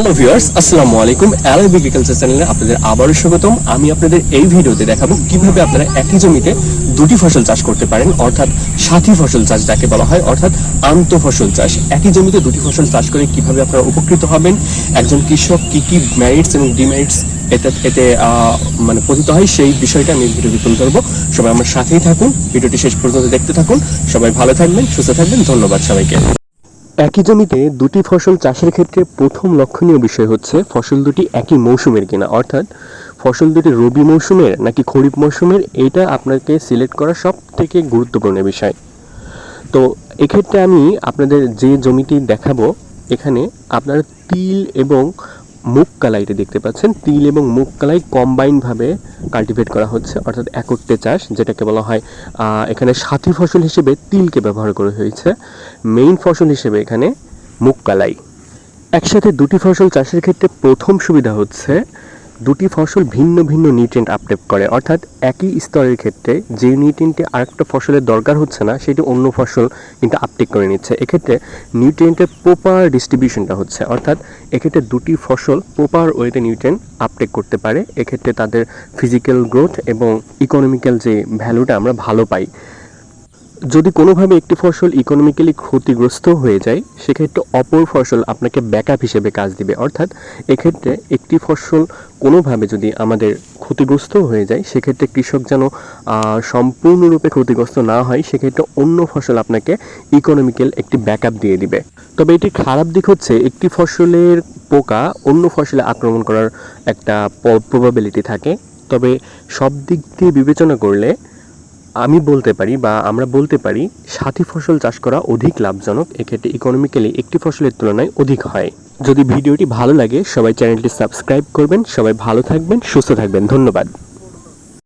Hello viewers আসসালামু আলাইকুম alive agriculture চ্যানেলে আপনাদের আবারও স্বাগতম। আমি আপনাদের এই ভিডিওতে দেখাবো কীভাবে আপনারা একই জমিতে দুটি ফসল চাষ করতে পারেন, অর্থাৎ সাথী ফসল চাষ যাকে বলা হয়, অর্থাৎ আন্ত ফসল চাষ। একই জমিতে দুটি ফসল চাষ করে কীভাবে আপনারা উপকৃত হবেন, একজন কৃষক কি কি মেরিটস এবং ডিমেরিটস এতে এতে মানে পতিত হয়, সেই বিষয়টা আমি ভিডিওতে তুলে ধরবো। সবাই আমার সাথেই থাকুন। ভিডিওটি শেষ পর্যন্ত দেখতে থাকুন। সবাই ভালো থাকবেন, সুস্থ থাকবেন। ধন্যবাদ সবাইকে। একই জমিতে দুটি ফসল চাষের ক্ষেত্রে প্রথম লক্ষণীয় বিষয় হচ্ছে ফসল দুটি একই মৌসুমের কিনা। অর্থাৎ ফসল দুটি রবি মৌসুমের নাকি খরিফ মৌসুমের এটা আপনাকে সিলেক্ট করা সব থেকে গুরুত্বপূর্ণ বিষয়। তো এক্ষেত্রে আমি আপনাদের যে জমিটি দেখাবো, এখানে আপনারা তিল এবং মুগ কালাইটা দেখতে পাচ্ছেন। তিল এবং মুগ কালাই কম্বাইনভাবে কাল্টিভেট করা হচ্ছে, অর্থাৎ একত্রে চাষ, যেটাকে বলা হয় এখানে সাথী ফসল হিসেবে তিলকে ব্যবহার করা হয়েছে। মেইন ফসল হিসেবে এখানে মুগ কালাই। একসাথে দুটি ফসল চাষের ক্ষেত্রে প্রথম সুবিধা হচ্ছে দুটি ফসল ভিন্ন ভিন্ন নিউট্রেন্ট আপটেক করে। অর্থাৎ একই স্তরের ক্ষেত্রে যে নিউট্রিয়েন্টে আরেকটা ফসলের দরকার হচ্ছে না, সেটি অন্য ফসল কিন্তু আপটেক করে নিচ্ছে। এক্ষেত্রে নিউট্রেন্টের প্রপার ডিস্ট্রিবিউশনটা হচ্ছে। অর্থাৎ এক্ষেত্রে দুটি ফসল প্রপার ওয়েতে নিউট্রেন্ট আপটেক করতে পারে। এক্ষেত্রে তাদের ফিজিক্যাল গ্রোথ এবং ইকোনমিক্যাল যে ভ্যালুটা আমরা ভালো পাই। যদি কোনোভাবে একটি ফসল ইকোনমিক্যালি ক্ষতিগ্রস্ত হয়ে যায়, সেক্ষেত্রে অপর ফসল আপনাকে ব্যাকআপ হিসেবে কাজ দিবে। অর্থাৎ এক্ষেত্রে একটি ফসল কোনোভাবে যদি আমাদের ক্ষতিগ্রস্ত হয়ে যায়, সেক্ষেত্রে কৃষক যেন সম্পূর্ণরূপে ক্ষতিগ্রস্ত না হয়, সেক্ষেত্রে অন্য ফসল আপনাকে ইকোনমিক্যাল একটি ব্যাকআপ দিয়ে দিবে। তবে এটি খারাপ দিক হচ্ছে, একটি ফসলের পোকা অন্য ফসলে আক্রমণ করার একটা প্রবাবিলিটি থাকে। তবে সব দিক দিয়ে বিবেচনা করলে আমি বলতে পারি বা আমরা বলতে পারি সাথী ফসল চাষ করা অধিক লাভজনক, এক্ষেত্রে ইকোনমিক্যালি একটি ফসলের তুলনায় অধিক হয়। যদি ভিডিওটি ভালো লাগে, সবাই চ্যানেলটি সাবস্ক্রাইব করবেন, সবাই ভালো থাকবেন, সুস্থ থাকবেন। ধন্যবাদ।